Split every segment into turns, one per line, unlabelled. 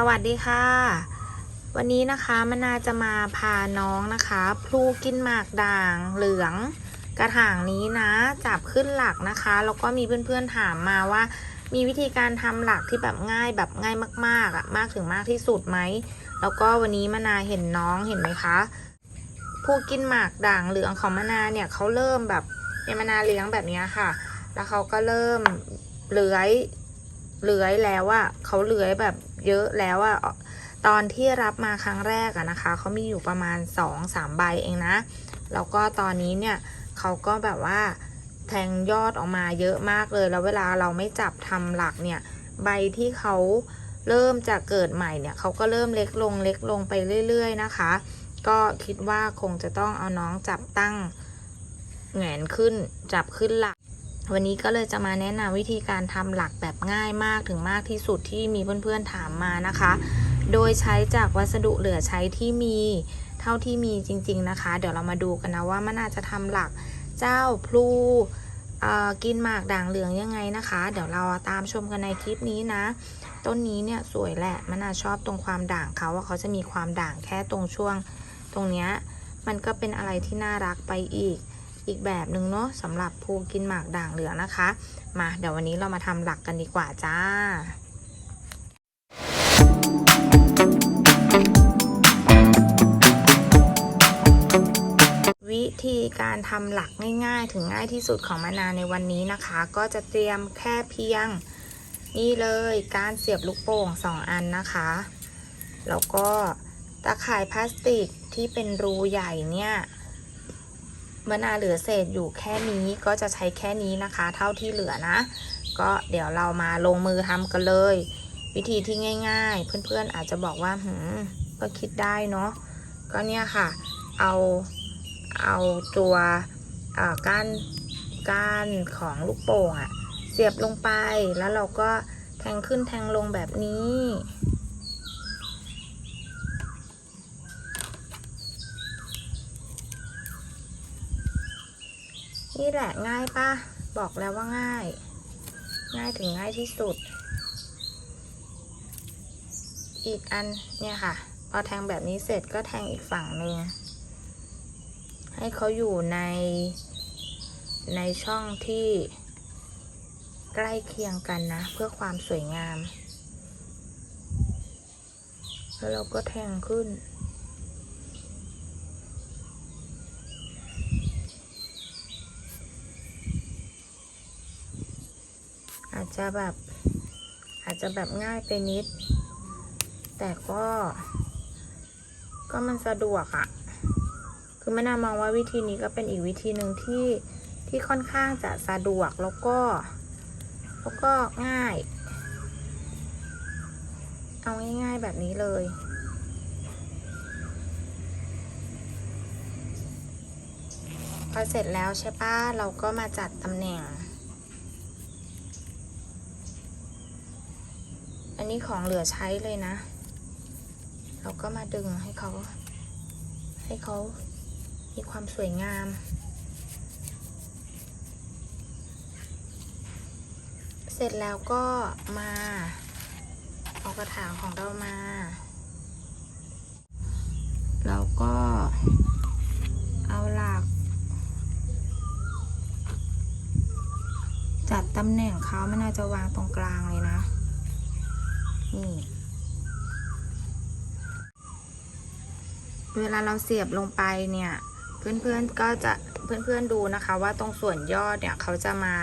สวัสดีค่ะ วันนี้นะคะมนาจะมาพาน้องนะคะพลูกินหมากด่างเหลืองกระถางนี้นะ จับขึ้นหลักนะคะ แล้วก็มีเพื่อนๆถามมาว่า มีวิธีการทำหลักที่แบบง่ายแบบง่ายมากๆอะ่ะมากถึงมากที่สุดไหม แล้วก็วันนี้มนาเห็นน้องเห็นไหมคะผู้กินหมากด่างเหลืองของมนาเนี่ยเขาเริ่มแบบเป็นมนาเลี้ยงแบบนี้ค่ะ แล้วเขาก็เริ่มเลื้อยเลื้อยแล้วอะเขาเลื้อยแบบ เยอะแล้วอะตอนที่รับมาครั้งแรกอะนะคะเขามีอยู่ประมาณ2อสามใบเองนะ แล้วก็ตอนนี้เนี่ยเขาก็แบบว่าแทงยอดออกมาเยอะมากเลย แล้วเวลาเราไม่จับทำหลักเนี่ย ใบที่เขาเริ่มจะเกิดใหม่เนี่ยเขาก็เริ่มเล็กลงเล็กลงไปเรื่อย ๆ นะคะ ก็คิดว่าคงจะต้องเอาน้องจับตั้งแหงนขึ้นจับขึ้นหลัก วันนี้ก็เลยจะมาแนะนำวิธีการทำหลักแบบง่ายมากถึงมากที่สุดที่มีเพื่อนๆถามมานะคะ โดยใช้จากวัสดุเหลือใช้ที่มีเท่าที่มีจริง ๆนะคะ เดี๋ยวเรามาดูกันนะว่ามันอาจจะทำหลักเจ้าพลูกินหมากด่างเหลืองยังไงนะคะ เดี๋ยวเราตามชมกันในคลิปนี้นะ ต้นนี้เนี่ยสวยแหละมันอาชอบตรงความด่างเขาว่าเขาจะมีความด่างแค่ตรงช่วง ตรงเนี้ยมันก็เป็นอะไรที่น่ารักไปอีก อีกแบบหนึ่งเนาะสำหรับภูกินหมากด่างเหลืองนะคะ มาเดี๋ยววันนี้เรามาทำหลักกันดีกว่าจ้าวิธีการทำหลักง่ายๆ ถึงง่ายที่สุดของมะนาวในวันนี้นะคะ ก็จะเตรียมแค่เพียง นี่เลยการเสียบลูกโป่ง2อันนะคะ แล้วก็ตะข่ายพลาสติกที่เป็นรูใหญ่เนี่ย เมื่อนาเหลือเศษอยู่แค่นี้ก็จะใช้แค่นี้นะคะ เท่าที่เหลือนะ ก็เดี๋ยวเรามาลงมือทำกันเลย วิธีที่ง่าย ๆ เพื่อนๆอาจจะบอกว่าหืมก็คิดได้เนาะก็เนี่ยค่ะ เอาเอาตัวอ่าก้านก้านของลูกโป่งอะเสียบลงไปแล้วเราก็แทงขึ้นแทงลงแบบนี้ นี่แหละง่ายปะบอกแล้วว่าง่าย ง่ายถึงง่ายที่สุด อีกอันเนี่ยค่ะพอแทงแบบนี้เสร็จก็แทงอีกฝั่งหนึ่งให้เขาอยู่ในในช่องที่ใกล้เคียงกันนะ เพื่อความสวยงาม แล้วเราก็แทงขึ้น อาจ จะแบบอาจจะแบบง่ายไปนิด แต่ก็ ก็มันสะดวกอะคือไม่น่ามองว่าวิธีนี้ก็เป็นอีกวิธีหนึ่งที่ที่ค่อนข้างจะสะดวกแล้วก็ แล้วก็ง่าย เอาง่ายๆแบบนี้เลยพอเสร็จแล้วใช่ปะเราก็มาจัดตำแหน่ง อันนี้ของเหลือใช้เลยนะ เราก็มาดึงให้เขา ให้เขามีความสวยงาม เสร็จแล้วก็มาเอากระถางของเรามา แล้วก็เอาหลัก จัดตำแหน่งเขาไม่น่าจะวางตรงกลางเลยนะ นี่เวลาเราเสียบลงไปเนี่ย เพื่อนๆก็จะเพื่อนๆดูนะคะว่าตรงส่วนยอดเนี่ยเขาจะมา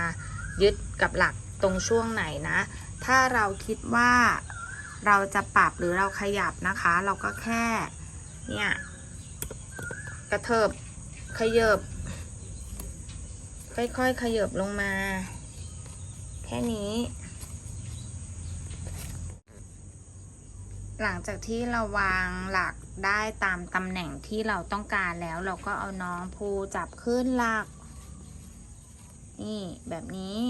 ยึดกับหลักตรงช่วงไหนนะ ถ้าเราคิดว่าเราจะปรับหรือเราขยับนะคะ เราก็แค่เนี่ยกระเถิบขยบค่อยๆขยบลงมา แค่นี้ หลังจากที่เราวางหลักได้ตามตำแหน่งที่เราต้องการแล้ว เราก็เอาน้องภูจับขึ้นหลัก นี่แบบนี้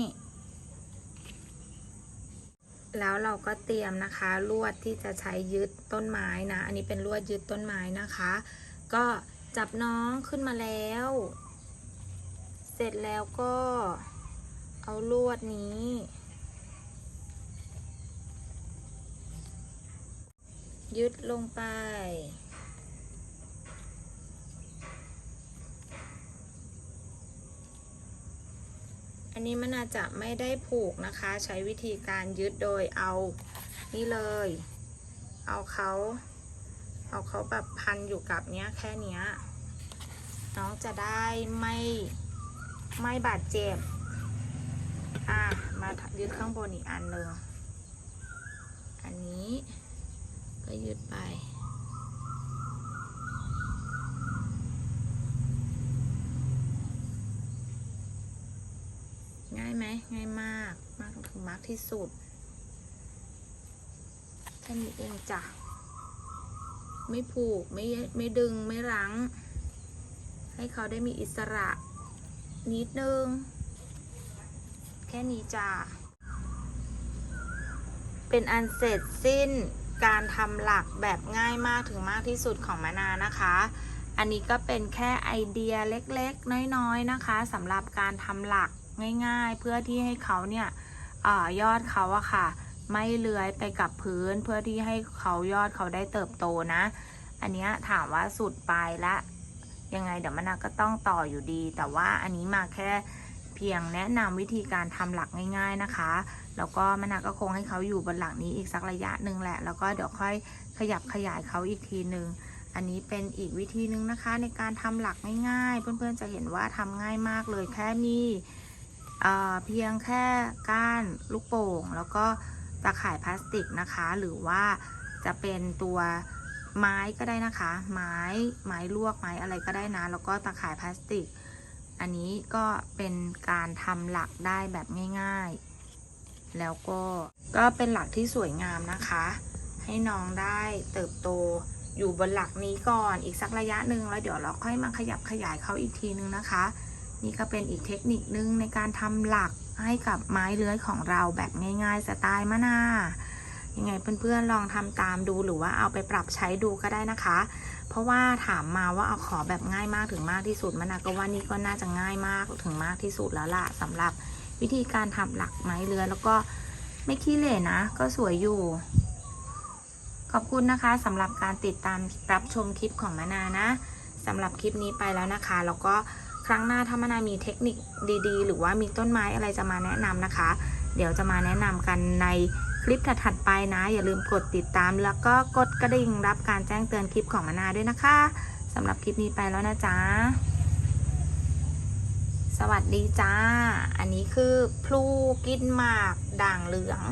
แล้วเราก็เตรียมนะคะลวดที่จะใช้ยึดต้นไม้นะ อันนี้เป็นลวดยึดต้นไม้นะคะ ก็จับน้องขึ้นมาแล้ว เสร็จแล้วก็เอาลวดนี้ ยึดลงไป อันนี้มันอาจจะไม่ได้ผูกนะคะ ใช้วิธีการยึดโดยเอานี่เลย เอาเขาเอาเขาแบบพันอยู่กับเนี้ยแค่เนี้ย น้องจะได้ไม่ไม่บาดเจ็บ อะ มายึดข้างบนอีกอันหนึ่งอันนี้ ก็ยึดไปง่ายไหมง่ายมากมากถึงมากที่สุดแค่นี้เองจ้ะ ไม่ผูก ไม่ไม่ดึงไม่รั้ง ให้เขาได้มีอิสระนิดนึง แค่นี้จ้ะ เป็นอันเสร็จสิ้น การทำหลักแบบง่ายมากถึงมากที่สุดของมะนานะคะ อันนี้ก็เป็นแค่ไอเดียเล็กๆ น้อยๆนะคะสำหรับการทำหลักง่ายๆ เพื่อที่ให้เขาเนี่ยออยอดเขาอะค่ะ ไม่เลื้อยไปกับพื้นเพื่อที่ให้เขายอดเขาได้เติบโตนะ อันเนี้ยถามว่าสุดปลายละยังไงเดี๋ยวมะนาวก็ต้องต่ออยู่ดี แต่ว่าอันนี้มาแค่ เพียงแนะนำวิธีการทำหลักง่าย ๆนะคะ แล้วก็มะนาวก็คงให้เขาอยู่บนหลังนี้อีกสักระยะหนึ่งแหละ แล้วก็เดี๋ยวค่อยขยับขยายเขาอีกทีหนึ่งอันนี้เป็นอีกวิธีหนึ่งนะคะ ในการทำหลักง่าย ๆ เพื่อนๆจะเห็นว่าทำง่ายมากเลยแค่มีเเพียงแค่ก้านลูกโป่ง แล้วก็ตะข่ายพลาสติกนะคะ หรือว่าจะเป็นตัวไม้ก็ได้นะคะ ไม้ไม้ลวกไม้อะไรก็ได้นะ แล้วก็ตะข่ายพลาสติก อันนี้ก็เป็นการทำหลักได้แบบง่ายๆ แล้วก็ก็เป็นหลักที่สวยงามนะคะ ให้น้องได้เติบโตอยู่บนหลักนี้ก่อนอีกสักระยะหนึ่งแล้วเดี๋ยวเราค่อยมาขยับขยายเขาอีกทีนึงนะคะ นี่ก็เป็นอีกเทคนิคนึงในการทำหลักให้กับไม้เลื้อยของเราแบบง่ายๆ สไตล์มะนา ยังไงเพื่อนๆลองทำตามดูหรือว่าเอาไปปรับใช้ดูก็ได้นะคะ เพราะว่าถามมาว่าเอาขอแบบง่ายมากถึงมากที่สุดมะนาวก็ว่านี่ก็น่าจะง่ายมากถึงมากที่สุดแล้วล่ะสำหรับวิธีการทำหลักไม้เลื้อแล้วก็ไม่ขี้เหร่นะ ก็สวยอยู่ ขอบคุณนะคะสำหรับการติดตามรับชมคลิปของมะนานะสำหรับคลิปนี้ไปแล้วนะคะ แล้วก็ครั้งหน้าถ้ามะนามีเทคนิคดีๆ หรือว่ามีต้นไม้อะไรจะมาแนะนำนะคะ เดี๋ยวจะมาแนะนำกันใน คลิปถัดๆไปนะ อย่าลืมกดติดตาม แล้วก็กดกระดิ่งรับการแจ้งเตือนคลิปของมานาด้วยนะคะสำหรับคลิปนี้ไปแล้วนะจ๊ะ สวัสดีจ้า อันนี้คือพลูกินหมากด่างเหลือง